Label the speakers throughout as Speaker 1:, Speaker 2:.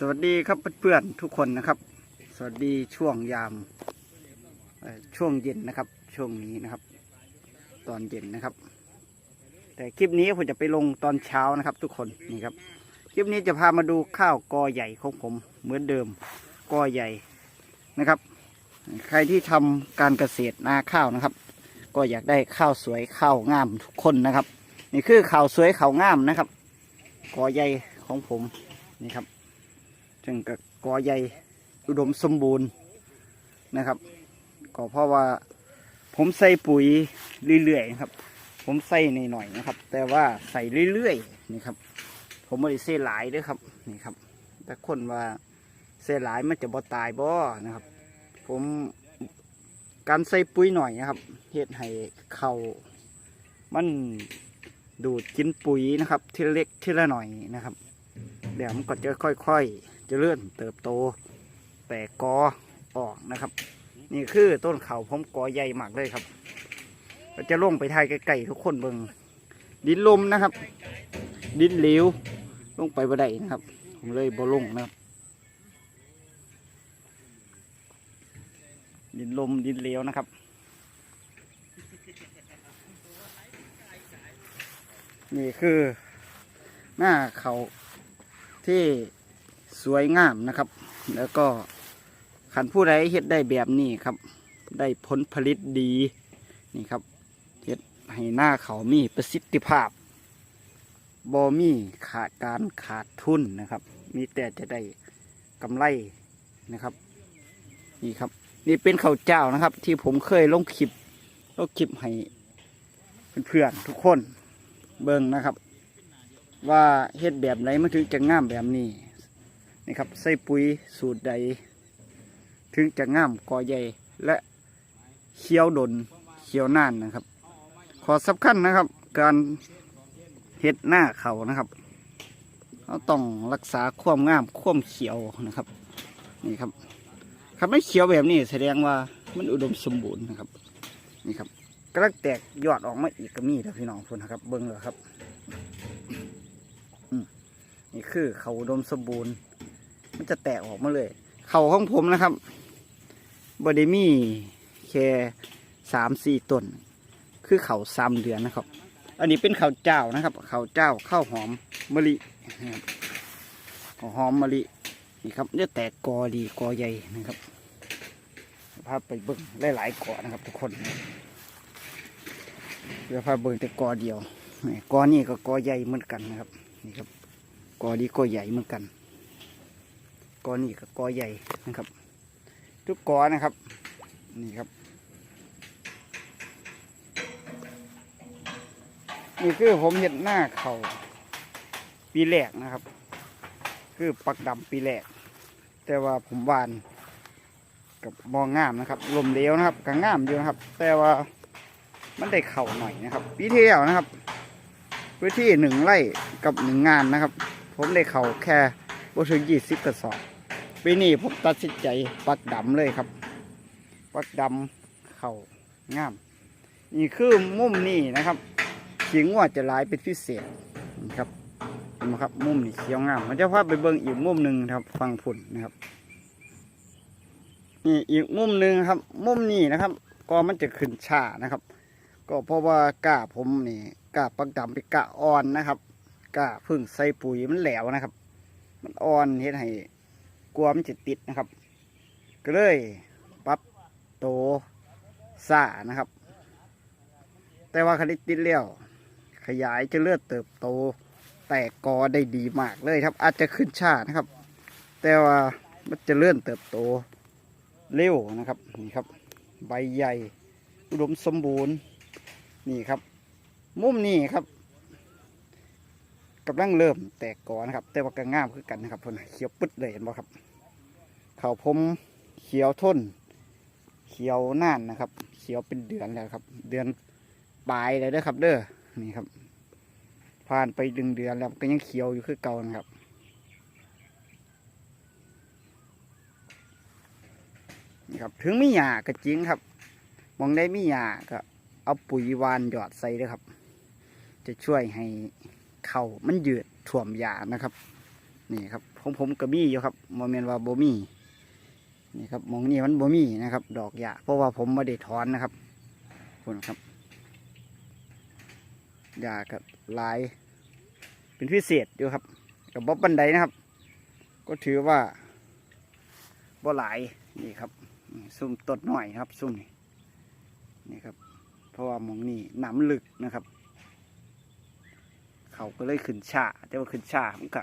Speaker 1: สวัสดีครับเพื่อนๆทุกคนนะครับ สวัสดีช่วงยามช่วงเย็นนะครับ ช่วงนี้นะครับ ตอนเย็นนะครับ แต่คลิปนี้ผมจะไปลงตอนเช้านะครับ ทุกคนนี่ครับ คลิปนี้จะพามาดูข้าวกอใหญ่ของผมเหมือนเดิมกอใหญ่นะครับ ใครที่ทำการเกษตรนาข้าวนะครับ ก็อยากได้ข้าวสวยข้าวงามทุกคนนะครับ นี่คือข้าวสวยข้าวงามนะครับกอใหญ่ของผมนี่ครับ จึงกับกอใหญ่อุดมสมบูรณ์นะครับ ก็เพราะว่าผมใส่ปุ๋ยเรื่อยๆครับ ผมใส่หน่อยๆนะครับ แต่ว่าใส่เรื่อยๆนี่ครับ ผมไม่ได้ใส่หลายด้วยครับนี่ครับ แต่คนว่าใส่หลายมันจะบ่ตายบ่นะครับ ผมการใส่ปุ๋ยหน่อยนะครับเฮ็ดให้เขามันดูดกินปุ๋ยนะครับ ทีละเล็กทีละหน่อยนะครับเดี๋ยวมันก็จะค่อยๆ เลื่อนเติบโต แต่กอออกนะครับ นี่คือต้นเขาผมกอใหญ่มากเลยครับก็จะลงไปทายไกลๆทุกคนเบิงดินลมนะครับ ดินเหลวลงไปบ่ได้นะครับ ผมเลยบ่ลงนะครับ ดินลมดินเหลวนะครับนี่คือหน้าเขาที่ สวยงามนะครับ แล้วก็ขันผู้ใดเฮ็ดได้แบบนี้ครับ ได้ผลผลิตดีนี่ครับเฮ็ดให้หน้าเขามีประสิทธิภาพบอมีขาดการขาดทุนนะครับ มีแต่จะได้กำไรนะครับ นี่ครับ นี่เป็นข้าวเจ้านะครับ ที่ผมเคยลงคลิปลงคลิปให้เพื่อนๆทุกคนเบิ่งนะครับ ว่าเฮ็ดแบบไหนมันถึงจะงามแบบนี้ นี่ครับใส่ปุ๋ยสูตรใด ถึงจะง่ามกอใหญ่และเขียวดนเขียวน่านนะครับ ขอสำคัญนะครับ การเฮ็ดหน้าเขานะครับเราต้องรักษาความงามความเขียวนะครับนี่ครับครับไม่เขียวแบบนี้แสดงว่ามันอุดมสมบูรณ์นะครับ นี่ครับกำลังแตกยอดออกมาอีกก็มีแล้วพี่น้องคนนะครับ เบิ้งเลยครับนี่คือเขาอุดมสมบูรณ์ มันจะแตกออกมาเลย เข่าของผมนะครับบไดมีแค่สามสี่ต้น คือเข่าสามเดือนนะครับ อันนี้เป็นเข้าเจ้านะครับ เข้าเจ้าข้าวหอมมะลิข้าวหอมมะลินี่ครับเนี่ยแตกกอดีกอใหญ่นะครับพาไปเบิ้งหลายๆกอนะครับ ทุกคนเดี๋ยวพาเบิ้งแต่กอเดียวกอนี่ก็กอใหญ่เหมือนกันนะครับนี่ครับกอดีกอใหญ่เหมือนกัน กอนี่กับกอใหญ่นะครับ ทุกกอนะครับ นี่ครับ นี่คือผมเห็นหน้าเขาปีแรกนะครับ คือปักดำปีแรก แต่ว่าผมวานกับมองงามนะครับลมเหลวนะครับก็งามอยู่นะครับ แต่ว่ามันได้เข่าหน่อยนะครับปีที่แล้วนะครับพื้นที่หนึ่งไร่กับหนึ่งงานนะครับ ผมได้เข่าแค่บ่ถึงยี่สิบกระสอบ ปีนี้ผมตัดสินใจปักดำเลยครับ ปักดำเข่างาม นี่คือมุมนี่นะครับขิงว่าจะหลายเป็นพิเศษนะครับเห็นไหมครับ มุมนี่เขียวงามมันจะพาไปเบิ่งอีกมุมหนึ่งครับ ฟังผุนนะครับนี่อีกมุมหนึ่งครับ มุมนี้นะครับ ก็มันจะขึ้นชานะครับ ก็เพราะว่ากาผมนี่กาปักดำเป็นกาอ่อนนะครับกาพึ่งใส่ปุ๋ยมันแหลวนะครับ มันอ่อนเฮ็ดให้ กลัวมันจะติดนะครับ ก็เลยปรับโตซ่านะครับ แต่ว่าคณิตติดแล้วขยายจะเลือดเติบโต แตกกอได้ดีมากเลยครับ อาจจะขึ้นชานะครับ แต่ว่ามันจะเลื่อนเติบโตเร็วนะครับนี่ครับ ใบใหญ่อุดมสมบูรณ์นี่ครับ มุมนี้ครับกำลังเริ่มแตกกอนะครับ แต่ว่าก็ง่ามคือกันนะครับเพิ่นน่ะเขียวปึ๊ดเลยเห็นบ่ครับ เขาผมเขียวทน เขียวน่านนะครับ เขียวเป็นเดือนแล้วครับ เดือนปลายเลยเด้อครับเด้อนี่ครับ ผ่านไปดึงเดือนแล้วก็ยังเขียวอยู่คือเก่านะครับนี่ครับ ถึงมีหญ้าก็จริงครับมองได้มีหญ้าก็เอาปุ๋ยวานหยอดใส่ด้วยครับ จะช่วยให้เข่ามันยืดถ่วมหญ้านะครับ นี่ครับผมผมก็มีอยู่ครับโมเมนต์ว่าโบมี่ นี่ครับมองนี่มันโบมีนะครับ ดอกหญ้าเพราะว่าผมไม่ได้ถอนนะครับคุณครับหญ้ากับลาย เป็นพิเศษอยู่ครับ กับบ๊อบบันไดนะครับ ก็ถือว่าบ่หลายนี่ครับซุ่มตดหน่อยครับ ซุ่มนี่นี่ครับ เพราะว่ามองนี่หนำลึกนะครับ เขาก็เลยขึ้นชาแต่ว่าขึ้นชามันก็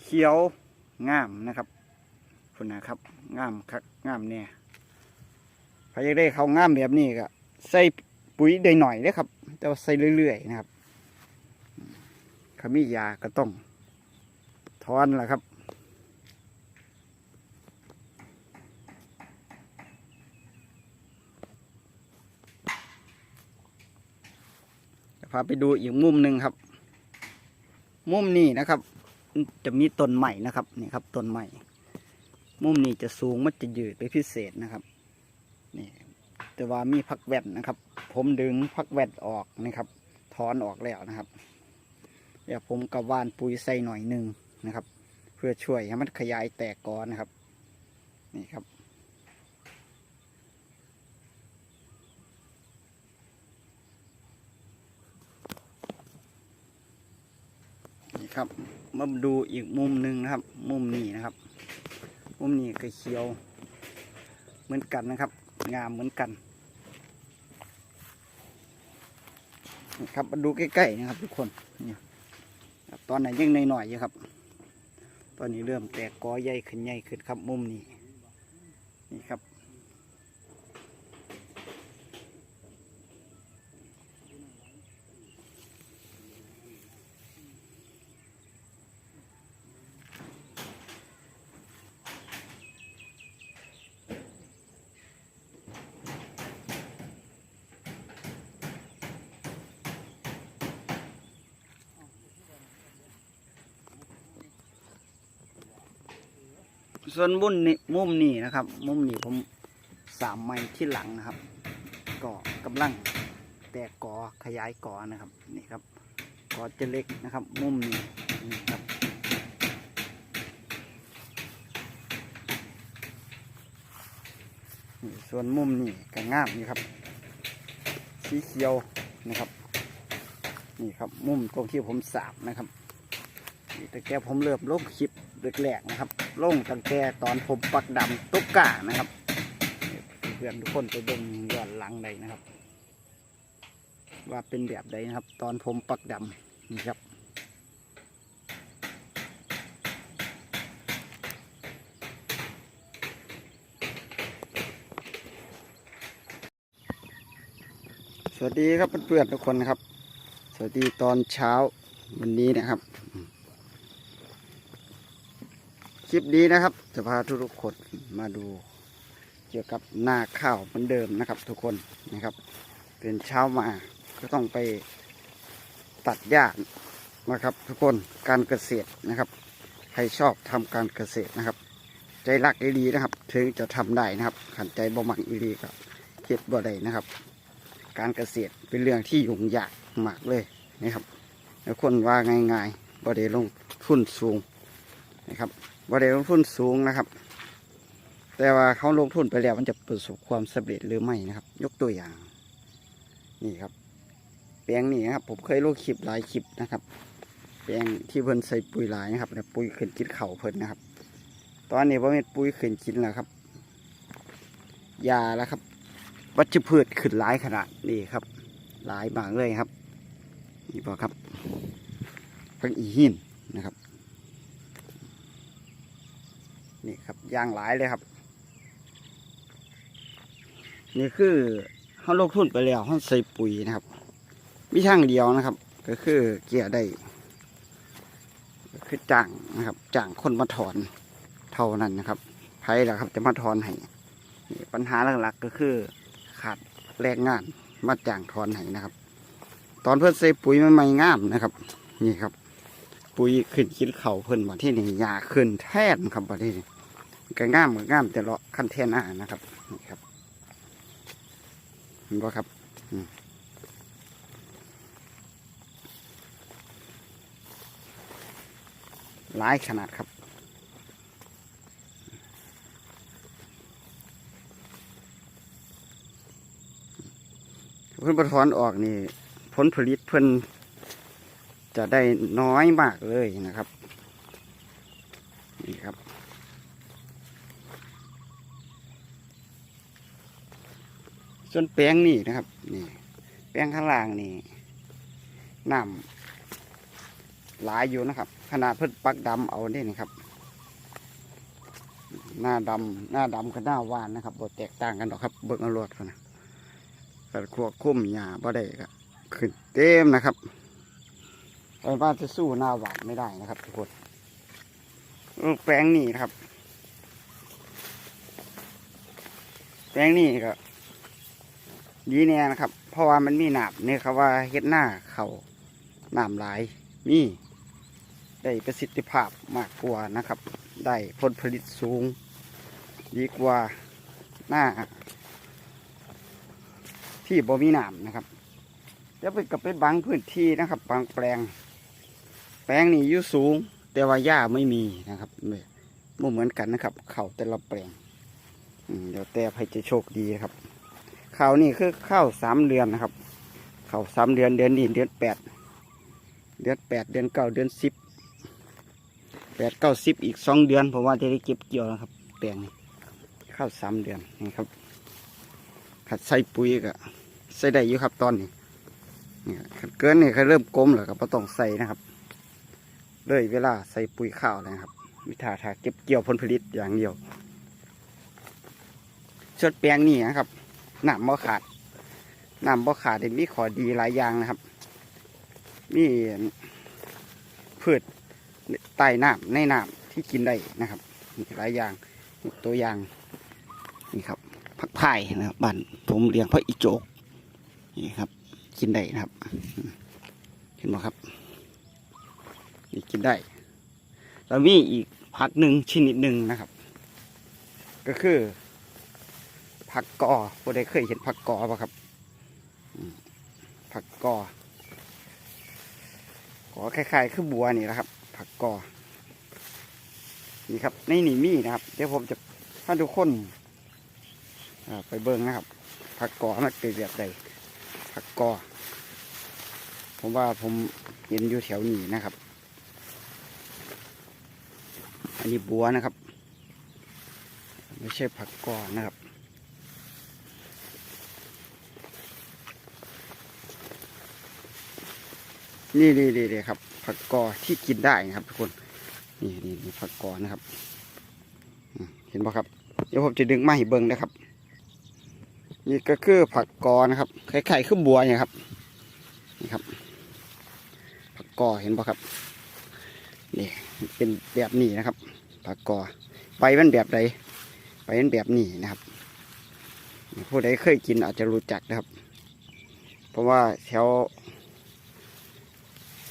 Speaker 1: เขียวงามนะครับ คุณนะครับงามคักงามเนี่ยใครอยากได้เขาวงามแบบนี้ก็ใส่ปุ๋ยได้หน่อยนะครับ แต่ว่าใส่เรื่อยๆนะครับขมียาก็ต้องทอนแหละครับพาไปดูอีกมุมหนึ่งครับ มุมนี้นะครับ จะมีต้นใหม่นะครับนี่ครับต้นใหม่ มุมนี้จะสูงมันจะยืดไปพิเศษนะครับนี่แต่ว่ามีพักแว่นนะครับ ผมดึงพักแว่นออกนะครับ ถอนออกแล้วนะครับเดี๋ยวผมกระวานปุ๋ยใส่หน่อยหนึ่งนะครับ เพื่อช่วยให้มันขยายแตกกอนนะครับ นี่ครับนี่ครับมาดูอีกมุมหนึ่งนะครับ มุมนี้นะครับ มุมนี้ก็เขียว เหมือนกันนะครับ งามเหมือนกันนะครับมาดูใกล้ๆนะครับ ทุกคนนี่ตอนไหนยังหน่อยๆอยู่ครับ ตอนนี้เริ่มแตกกอใหญ่ขึ้นใหญ่ขึ้นครับมุมนี้นี่ครับ ส่วนมุมนี้มุมนี้นะครับ มุมนี้ผมสามไม้ที่หลังนะครับก็กำลังแตกกอขยายก่อนะครับนี่ครับก่อจะเล็กนะครับ มุมนี้นี่ครับนี่ส่วนมุมนี้ก็งามนี่ครับ สีเขียวนะครับ นี่ครับมุมตรงที่ผมสาบนะครับแต่แกผมเริ่มลงคลิป แรกๆนะครับลงตั้งแต่ตอนผมปักดำตุ๊กกานะครับเพื่อนทุกคนไปเบิ่งย้อนหลังได้นะครับ ว่าเป็นแบบใดนะครับ ตอนผมปักดำนี่ครับสวัสดีครับเพื่อนๆทุกคนนะครับ สวัสดีตอนเช้าวันนี้นะครับ คลิปนี้นะครับ จะพาทุกๆคนมาดู เกี่ยวกับหน้าข้าวเหมือนเดิมนะครับ ทุกคนนะครับ เป็นเช้ามาก็ต้องไปตัดหญ้านะครับทุกคนการเกษตรนะครับ ใครชอบทำการเกษตรนะครับ ใจรักอีดีนะครับ ถึงจะทำได้นะครับขันใจบ่มักอีดีก็เก็ดบ่ได้นะครับ การเกษตรเป็นเรื่องที่ยุ่งยากมากเลยนะครับแล้วคนว่าง่ายๆบ่ได้ลงทุนสูงนะครับ บ่ได้ลงทุนสูงนะครับ แต่ว่าเขาลงทุนไปแล้วมันจะประสบความสำเร็จหรือไม่นะครับ ยกตัวอย่าง นี่ครับ แปลงนี้นะครับ ผมเคยลงคลิปหลายคลิปนะครับ แปลงที่เพิ่นใส่ปุ๋ยหลายนะครับปุ๋ยขึ้นกินเข่าเพิ่นนะครับ ตอนนี้ว่าเป็นปุ๋ยขึ้นกินแล้วครับยาแล้วครับ วัชพืชขึ้นหลายขนาดนี่ครับ หลายบางเลยครับนี่พอครับพังอีหินนะครับ นี่ครับยางหลายเลยครับ นี่คือเขาลงทุนไปแล้วเขาใส่ปุ๋ยนะครับมีทางเดียวนะครับ ก็คือเกี่ยได้คือจ้างนะครับจ้างคนมาถอนเท่านั้นนะครับไผ่ละครับ จะมาถอนให้ปัญหาหลักๆก็คือขาดแรงงานมาจ้างถอนให้นะครับ ตอนเพิ่นใส่ปุ๋ยมันไม่งามนะครับ นี่ครับ ปุ๋ยขึ้นกินเข่าเพิ่นมาที่นี่ยาขึ้นแท่นครับมาที่นี่ ก็ง่ามก็ง่ามแต่ละขั้นแท่นหน้านะครับนี่ครับเห็นบ่ครับหลายขนาดครับเพิ่นประทอนออกนี่ผลผลิตเพิ่นจะได้น้อยมากเลยนะครับ ส่วนแป้งนี่นะครับนี่แป้งข้างล่างนี่น้ำหลายอยู่นะครับ ขนาดเพิ่นปักดำเอาเนี่ยนะครับ หน้าดำหน้าดำกับหน้าหวานนะครับบแตกต่างกันหรอกครับ เบิ่งอารวดกันนะกัดควบคุ้มหญ้าบ่ได้ก็ขึ้นเต็มนะครับแต่ว่าจะสู้หน้าหวานไม่ได้นะครับทุกคนแป้งนี่นะครับ แป้งนี่ก็ ดีแน่นะครับ เพราะว่ามันมีหนามเนี่ยครับว่าเฮ็ดหน้าเขาหนามหลายมีได้ประสิทธิภาพมากกว่านะครับ ได้ผลผลิตสูง ดีกว่าหน้า ที่บ่มีหนามนะครับจะไปกับไปบางพื้นที่นะครับ บางแปลง แปลงนี่อยู่สูง แต่ว่าหญ้าไม่มีนะครับไม่เหมือนกันนะครับ เขาแต่ละแปลงเดี๋ยวแต่ใครจะโชคดีครับ ข้าวนี่คือข้าวสามเดือนนะครับข้าวสามเดือนเดือนนี้เดือนแปดเดือนแปดเดือนเก้าเดือนสิบแปดเก้าสิบอีกสองเดือนผมว่าจะได้เก็บเกี่ยวนะครับแปลงนี้ข้าวสามเดือนนี่ครับขัดใส่ปุ๋ยก็ใส่ได้อยู่ครับตอนนี้นี่ขัดเกินนี่เขาเริ่มกลมแล้วก็ต้องใส่นะครับเลยเวลาใส่ปุ๋ยข้าวเลยนะครับ วิธีทาเก็บเกี่ยวผลผลิตอย่างเดียวส่วนแปลงนี่นะครับ น้ำบ่ขาดน้ำบ่ขาดเห็นมีขอดีหลายอย่างนะครับ มีพืชใต้น้ำในน้ำที่กินได้นะครับมีหลายอย่างตัวอย่างนี่ครับผักไผ่นะครับบ้านผมเลี้ยงพระอิโจกนี่ครับ กินได้นะครับ เห็นไหมครับนี่กินได้แล้วมีอีกผักหนึ่งชนิดหนึ่งนะครับ ก็คือ ผักกอบ่ได้เคยเห็นผักกอป่ะครับผักกอ กอคล้ายๆคือบัวนี่แหละครับ ผักกอ นี่ครับในนี่มีนะครับ เดี๋ยวผมจะให้ทุกคนไปเบิ้งนะครับ ผักกอมันเป็นแบบใดผักกอ ผมว่าผมเห็นอยู่แถวนี้นะครับ อันนี้บัวนะครับ ไม่ใช่ผักกอนะครับ นี่นี่นี่นครับ ผักกอที่กินได้นะครับทุกคน นี่นี่นี่ผักกอนะครับ เห็นปะครับ เดี๋ยวผมจะดึงมาให้เบิ้งนะครับ นี่ก็คือผักกอนะครับคล้ายๆคือบัวเนี่ยครับ นี่ครับ ผักกอเห็นปะครับ นี่เป็นแบบนี้นะครับ ผักกอใบมันแบบใดใบมันแบบนี้นะครับ ผู้ใดเคยกินอาจจะรู้จักนะครับ เพราะว่าแถว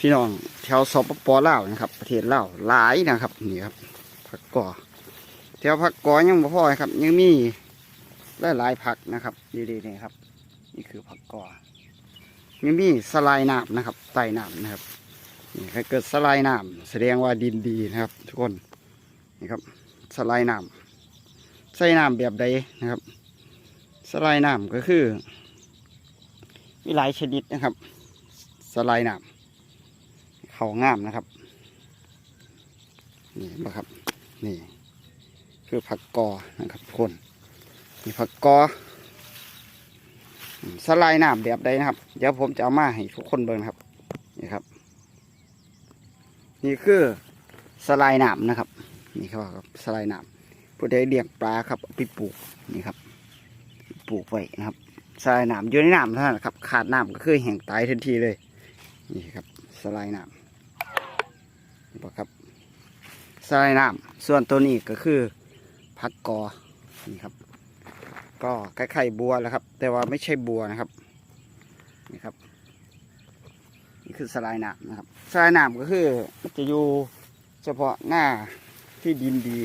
Speaker 1: พี่น้องแถวสปปลาวนะครับ ประเทศลาวหลายนะครับนี่ครับผักกอแถวผักกอยังบ่พอครับ ยังมีหลายหลายผักนะครับดีๆนี่ครับ นี่คือผักกอยังมีสลายน้ำนะครับใต้น้ำนะครับนี่ถ้าเกิดสลายน้ำแสดงว่าดินดีนะครับ ทุกคนนี่ครับสลายน้ำใส่น้ำแบบใดนะครับ สลายน้ำก็คือ มีหลายชนิดนะครับ สลายน้ำ เขางามนะครับ นี่บ่ครับ นี่ คือผักกอนะครับทุกคนนี่ผักกออืมสลายน้ำแบบใดนะครับ เดี๋ยวผมจะเอามาให้ทุกคนเบิ่งนะครับ นี่ครับ นี่คือสลายน้ำนะครับ นี่ครับสลายน้ำผู้ใดเลี้ยงปลาครับไปปลูกนี่ครับ ปลูกไว้นะครับสลายน้ำอยู่ในน้ำเท่านั้นครับ ขาดน้ำก็คือแห้งตายทันทีเลย นี่ครับสลายน้ำ นี่ครับสลน้ำส่วนตัวนี้ก็คือผักกอนี่ครับ ก็คล้ายๆบัวแล้วครับ แต่ว่าไม่ใช่บัวนะครับนี่ครับนี่คือสไลายน้ำนะครับสไลายน้ำก็คือจะอยู่เฉพาะหน้าที่ดินดี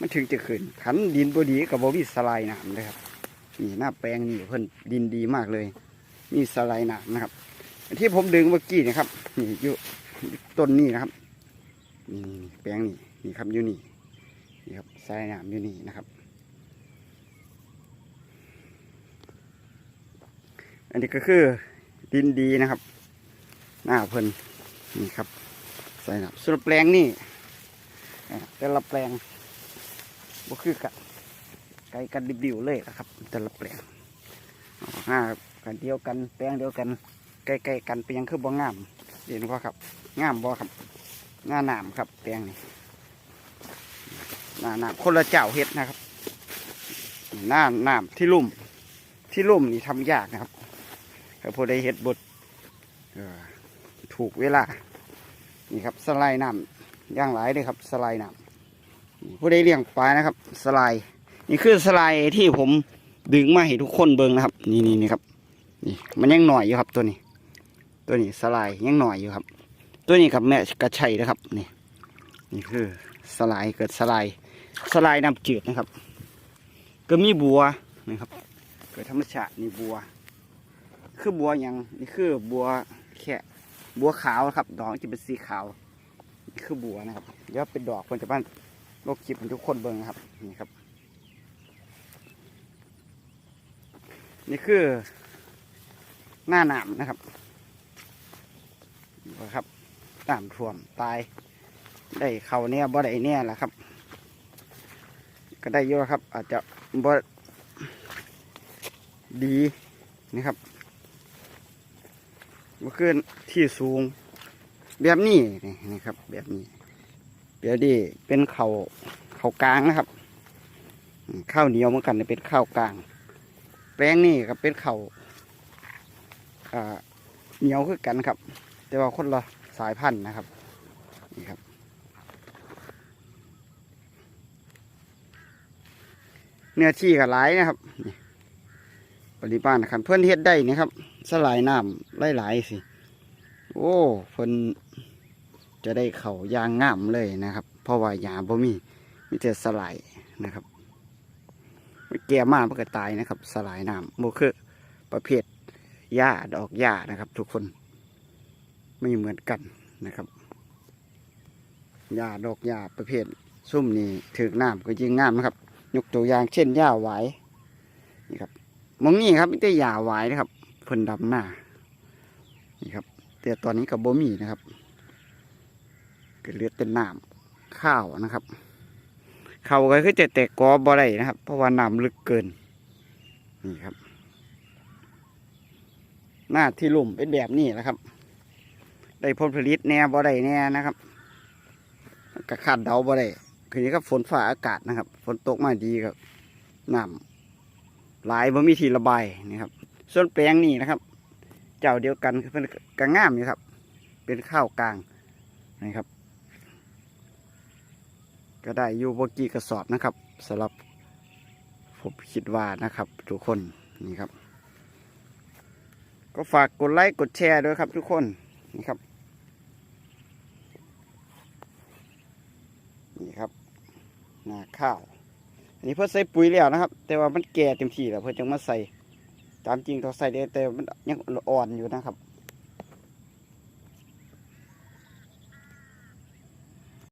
Speaker 1: มันถึงจะขึ้นขันดินบดีกับบวิสไลายน้ำเลยครับนี่หน้าแปลงนี่เพิ่นดินดีมากเลยมีสไลายน้ำนะครับ ที่ผมดึงเมื่อกี้นะครับนี่อยู่ต้นนี้นะครับ นี่นี่นแปลงนี่นี่ครับอยู่นี่นี่ครับทรายน้ำอยู่นี่นะครับ อันนี้ก็คือดินดีนะครับ หน้าเพิ่นนี่ครับใส่น้ำส่วนแปลงนี่แต่ละแปลงบ่คือกันไกลกันดิบๆเลยนะครับ แต่ละแปลงอ๋อห้ากันเดียวกันแปลงเดียวกันใกล้ๆกันเป็นยังคือบ่งามเห็นบ่าครับ งามบ่ครับ หน้าหนามครับแปลงนี่หน้าหนามคนละเจ้าเฮ็ดนะครับ หน้าหนามที่ลุ่ม ที่ลุ่มนี่ทำยากนะครับถ้าผู้ใดเฮ็ดบดถูกเวลา นี่ครับสไลด์น้ำย่างหลายเลยครับสไลด์น้ำผู้ใดเลี้ยงปลานะครับ สไลด์นี่คือสไลด์ที่ผมดึงมาให้ทุกคนเบิ่งนะครับ นี่นี่นี่ครับนี่มันยังหน่อยอยู่ครับตัวนี้ ตัวนี้สไลด์ยังหน่อยอยู่ครับ ตัวนี้ครับแม่กระชัยนะครับนี่นี่คือสไลด์เกิดสไลด์สไลด์น้ำจืดนะครับ ก็มีบัวนะครับ เกิดธรรมชาตินี่บัว คือบัวยังนี่คือบัวแค่บัวขาวครับ ดอกจะเป็นสีขาวนี่คือบัวนะครับเดี๋ยวเป็นดอกคนจะบ้านโลกคลิปให้ทุกคนเบิ่งนะครับนี่ครับ นี่คือหน้าหนามนะครับครับ น้ำท่วมตาย ได้เขาเนี่ยบ่ได้เนี่ยแหละครับ ก็ได้เยอะครับ อาจจะบ่ดีนะครับบ่ขึ้นที่สูง แบบนี้นี่นะครับ แบบนี้เดี๋ยวดีเป็นเขาเข่ากลางนะครับข้าวเหนียวเหมือนกันเป็นข้าวกลาง แป้งนี่ก็เป็นเข่าอ่าเหนียวคือกันครับ แต่ว่าคนละ สายพันธุ์นะครับ นี่ครับ เนื้อที่ก็หลายนะครับปริมาณนะครับเพื่อนเฮ็ดได้นี่ครับ สลายน้ำหลายๆสิ โอ้เพิ่นจะได้เขายางงามเลยนะครับ เพราะว่ายาบ่มีมีแต่สลายนะครับแก่มากมันก็ตายนะครับ สลายน้ำโมคือประเภทหญ้าดอกหญ้านะครับ ทุกคน ไม่เหมือนกันนะครับหญ้าดอกหญ้าประเภทซุ่มนี่ถือน้ำก็ยิ่งงามนะครับ ยกตัวอย่างเช่นหญ้าหวายนี่ครับมองนี่ครับไม่ได้หญ้าหวายนะครับเพิ่นดำหน้านี่ครับแต่ตอนนี้กับบ่มีนะครับก็เลือแต่น้ำข้าวนะครับเขาก็คือจะแตกกอบ่ได้นะครับ เพราะว่าน้ำลึกเกินนี่ครับ หน้าที่ลุ่มเป็นแบบนี้นะครับ ได้ผลผลิตแน่บ่ได้แน่นะครับกระขาดเดาบ่ได้คือนี้ก็ฝนฝ่าอากาศนะครับ ฝนตกมาดีครับน้ำหลายบ่มีที่ระบายนี่ครับ ส่วนแปลงนี่นะครับ เจ้าเดียวกันคือเป็นกระง่ามอยู่ครับ เป็นข้าวกลางนะครับ ก็ได้อยู่บกี่กระสอบนะครับสำหรับผมคิดว่านะครับทุกคนนี่ครับ ก็ฝากกดไลค์กดแชร์ด้วยครับทุกคนนี่ครับ นี่ครับน้าข้าว อันนี้เพื่อใส่ปุ๋ยแล้วนะครับ แต่ว่ามันแก่เต็มที่แล้วเพื่อจะมาใส่ตามจริงเราใส่ได้แต่มันยังอ่อนอยู่นะครับ